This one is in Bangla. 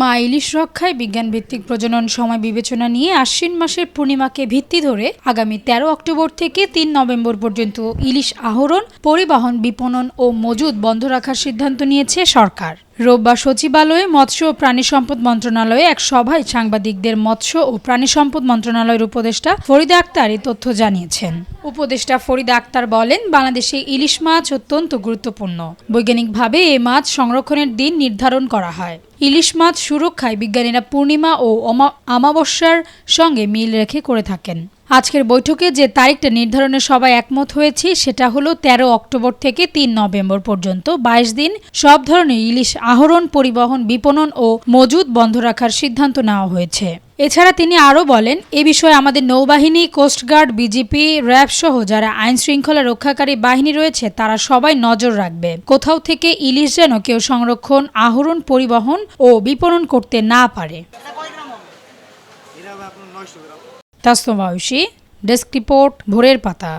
মা ইলিশ রক্ষায় বিজ্ঞানভিত্তিক প্রজনন সময় বিবেচনা নিয়ে আশ্বিন মাসের পূর্ণিমাকে ভিত্তি ধরে আগামী তেরো অক্টোবর থেকে তিন নভেম্বর পর্যন্ত ইলিশ আহরণ, পরিবহন, বিপণন ও মজুদ বন্ধ রাখার সিদ্ধান্ত নিয়েছে সরকার। রোববার সচিবালয়ে মৎস্য ও প্রাণী সম্পদ মন্ত্রণালয়ে এক সভায় সাংবাদিকদের মৎস্য ও প্রাণী সম্পদ মন্ত্রণালয়ের উপদেষ্টা ফরিদা আক্তার এই তথ্য জানিয়েছেন। উপদেষ্টা ফরিদা আক্তার বলেন, বাংলাদেশে ইলিশ মাছ অত্যন্ত গুরুত্বপূর্ণ। বৈজ্ঞানিকভাবে এ মাছ সংরক্ষণের দিন নির্ধারণ করা হয়। ইলিশ মাছ সুরক্ষায় বিজ্ঞানীরা পূর্ণিমা ও অমা- অমাবস্যার সঙ্গে মিল রেখে করে থাকেন। আজকের বৈঠকে যে তারিখটা নির্ধারণে সবাই একমত হয়েছে, সেটা হলো তেরো অক্টোবর থেকে তিন নভেম্বর পর্যন্ত, বাইশ দিন। সব ধরনের ইলিশ আহরণ, পরিবহন, বিপণন ও মজুদ বন্ধ রাখার সিদ্ধান্ত নেওয়া হয়েছে। এছাড়া তিনি আরও বলেন, এ বিষয়ে আমাদের নৌবাহিনী কোস্টগার্ড বিজিপি র্যাব সহ যারা আইন শৃঙ্খলা রক্ষাকারী বাহিনী রয়েছে, তারা সবাই নজর রাখবে। কোথাও থেকে ইলিশ যেন কেউ সংরক্ষণ, আহরণ, পরিবহন ও বিপণন করতে না পারে। তাস্তমায়ুষী ডেস্ক রিপোর্ট ভোরের পাতা।